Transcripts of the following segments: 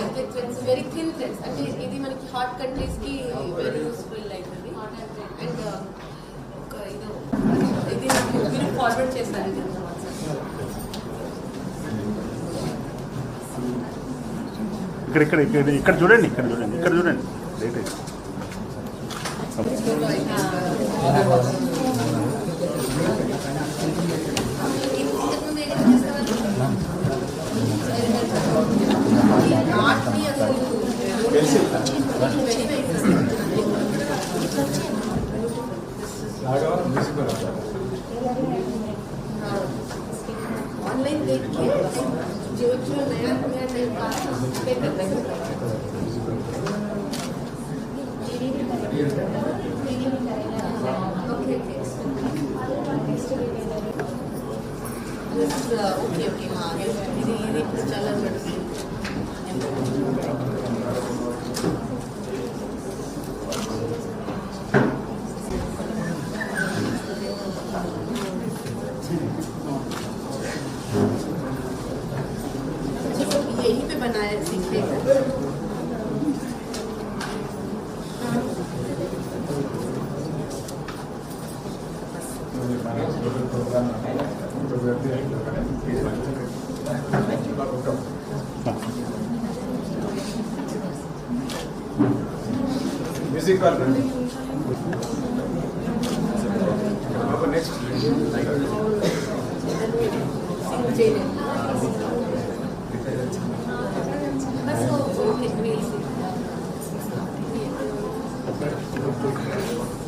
అయితే threads very thin threads అంటే ఇది మనకి హాట్ కంట్రీస్కి వెరీ యూస్ఫుల్ అవుతుంది అండ్ ఒక ఇది. మీరు ఫార్వర్డ్ చేశారు ఇది ఇక్కడ ఇక్కడ ఇక్కడ ఇక్కడ చూడండి ఇక్కడ చూడండి ఇక్కడ చూడండి. Right right. कमाता है कैसे ऑनलाइन देख के जो जो नया नया नई बात ओके ओके हाँ चला। म्यूज़िक पर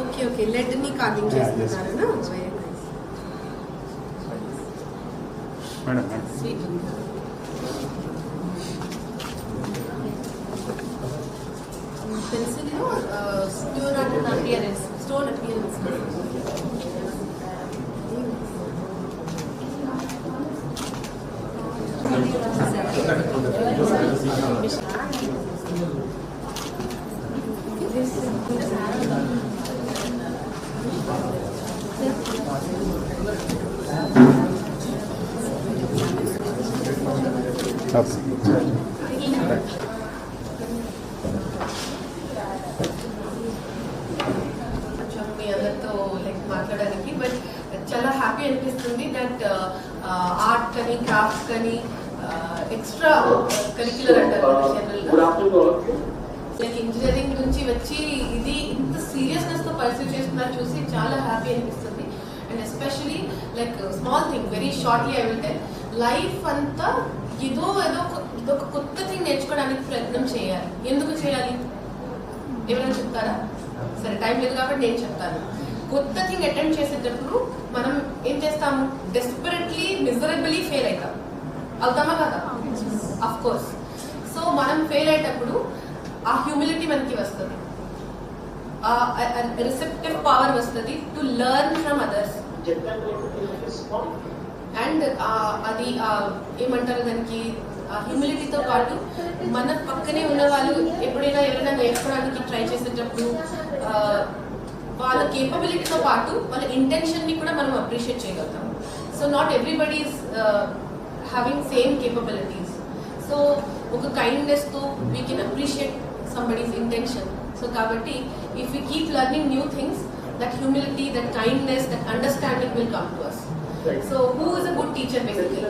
Okay okay. లెడ్ని కార్వింగ్ చేస్తున్నారు very nice madam madam sweet పెన్సిల్లో stone appearance stone appearance. మాట్లాడడానికి. బట్ చాలా హ్యాపీ అనిపిస్తుంది దట్ ఆర్ట్ కానీ క్రాఫ్ట్ కానీ ఎక్స్ట్రా కరిక్యులర్ అంటారు జనరల్గా లైక్ ఇంజనీరింగ్ నుంచి వచ్చి ఇది ఇంత సీరియస్నెస్తో పర్సూ చేస్తున్నారు చూసి చాలా హ్యాపీ అనిపిస్తుంది. And especially like small thing very shortly I will tell life అంతా ఏదో ఏదో ఒక- కొత్త థింగ్ నేర్చుకోవడానికి ప్రయత్నం చేయాలి. ఎందుకు చేయాలి? ఎవరైనా చెప్తారా? సరే టైం లేదు కాబట్టి నేను చెప్తాను. కొత్త థింగ్ అటెండ్ చేసేటప్పుడు మనం ఏం చేస్తాము? డెస్పరెట్లీ మిజరబుల్లీ ఫెయిల్ అవుతాం. అవుతామా కదా? అఫ్ కోర్స్ సో మనం ఫెయిల్ అయ్యేటప్పుడు ఆ హ్యూమిలిటీ మనకి వస్తుంది. రిసెప్టివ్ పవర్ వస్తుంది to learn from others and అది ఏమంటారు దానికి? హ్యూమిలిటీతో పాటు మన పక్కనే ఉన్న వాళ్ళు ఎప్పుడైనా ఎవరైనా నేర్చుకోవడానికి ట్రై చేసేటప్పుడు వాళ్ళ కేపబిలిటీతో పాటు వాళ్ళ ఇంటెన్షన్ని కూడా మనం అప్రిషియేట్ చేయగలుగుతాం. So not everybody is having same capabilities so ఒక కైండ్నెస్తో we can appreciate somebody's intention. So Kabati, if we keep learning new things, that humility, that kindness, that understanding will come to us. Right. So who is a good teacher basically?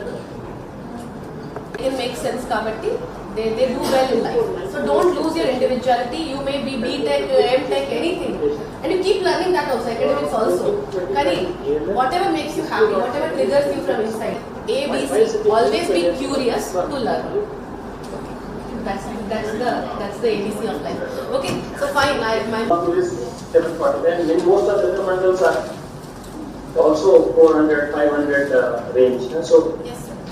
It makes sense Kabati. They, they do well in life. So don't lose your individuality. You may be B-Tech, M-Tech, anything. And you keep learning that also, academics also. Kari, whatever makes you happy, whatever triggers you from inside. A, B, C. Always be curious to learn that's that's the that's the abc of life. Okay so fine i my Police seven forty, and in most of the mandals are also four hundred, five hundred uh, range. So yes